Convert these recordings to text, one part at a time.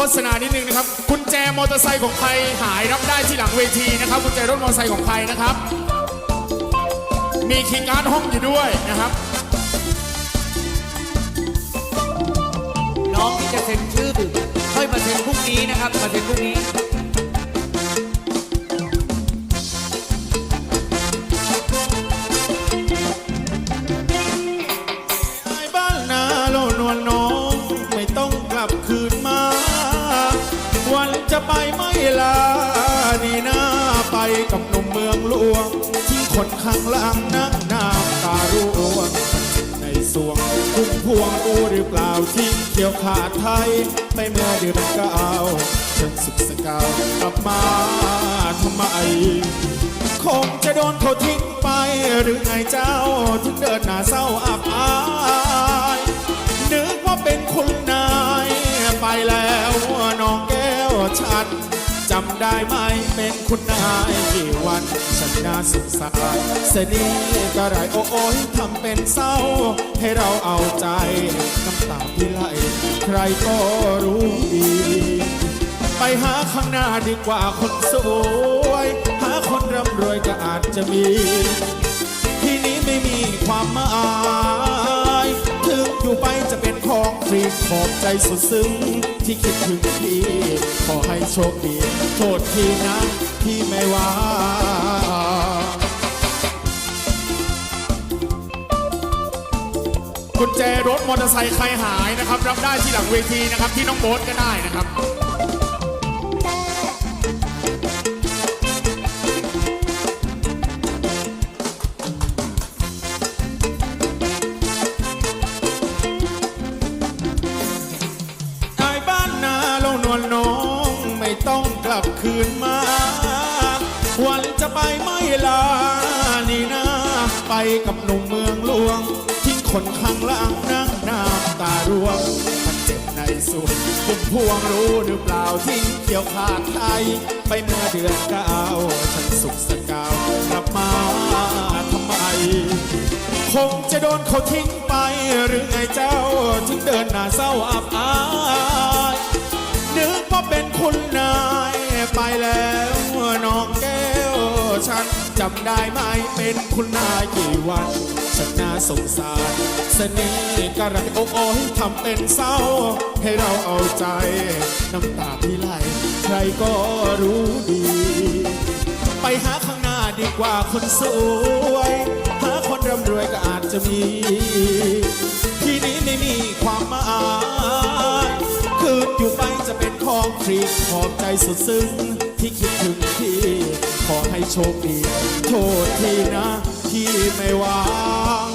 โฆษณานิดนึงนะครับกุญแจมอเตอร์ไซค์ของใครหายรับได้ที่หลังเวทีนะครับกุญแจรถมอเตอร์ไซค์ของใครนะครับ มีคีย์การ์ดห้องอยู่ด้วยนะครับ น้องที่จะเซ็นชื่อค่อยมาเซ็นพรุ่งนี้นะครับ มาเซ็นพรุ่งนี้ วันจะไม่ลา นี่นาไปกับหนุ่มเมืองหลวง ที่คนข้างหล่างนั่งน้ำตาร่วงในสวงคุ้มพวงรู้หรือเปล่าทิ้งเขียวขาดไทย ไปเมื่อเดือนเก้าฉันสุขสกาวกลับมาทำไม คงจะโดนเขาทิ้งไปหรือไงเจ้าถึงเดินหน้าเศร้าอับำได้ไหมเป็นคุณนายกี่วันฉันน่าสงสารเสนีก็ไรโอ้โอยทำเป็นเศร้า ให้เราเอาใจน้ำตาที่ไหลใครก็รู้ดี ไปหาข้างหน้าดีกว่าคนสวย หาคนร่ำรวยก็อาจจะมี ที่นี้ไม่มีความหมายถึงอยู่ไปจะเป็นของฟรีขอบใจสุดซึ้งที่คิดถึงพี่ โชคดีโทษทีนะที่ไม่ว่ากุญแจรถมอเตอร์ไซค์ใครหายนะครับ รับได้ที่หลังเวทีนะครับ ที่น้องโบ๊ทก็ได้นะครับไอ้บ้านนาโลนวลน้อง ลับคืนมา วันจะไปไม่ลา นี่นะไปกับหนุ่มเมืองหลวง ทิ้งคนข้างล่างนั่งน้ำตาร่วงมันเจ็บในสุดคุมพวงรู้หรือเปล่าทิ้งเกี่ยวขาดไทย ไปเมื่อเดือนเก้าฉันสุขสกาวกลับมาทำไม คงจะโดนเขาทิ้งไปหรือไงเจ้า ถึงเดินหน้าเศร้าอับอาย จำได้ไหมเป็นคุณนายกี่วันฉันน่าสงสารเสน่ห์กระโอ้โอยทำเป็นเศร้า ให้เราเอาใจ น้ำตาพี่ไหลใครก็รู้ดี ไปหาข้างหน้าดีกว่าคนสวย หาคนร่ำรวยก็อาจจะมี ที่นี้ไม่มีความหมายคืนอยู่ไปจะเป็นของฟรีขอบใจสุดซึ้งที่คิดถึงพี่ ให้โชคดี โทษทีนะที่ไม่วาง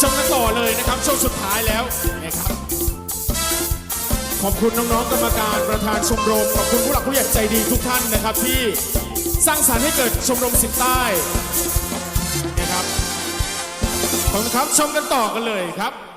ชมกันต่อเลยนะครับ ช่วงสุดท้ายแล้วนะครับขอบคุณน้องๆกรรมการประธานชมรม ขอบคุณผู้หลักผู้ใหญ่ใจดีทุกท่านนะครับ ที่สร้างสรรค์ให้เกิดชมรมสิบใต้นะครับขอบคุณครับชมกันต่อกันเลยครับ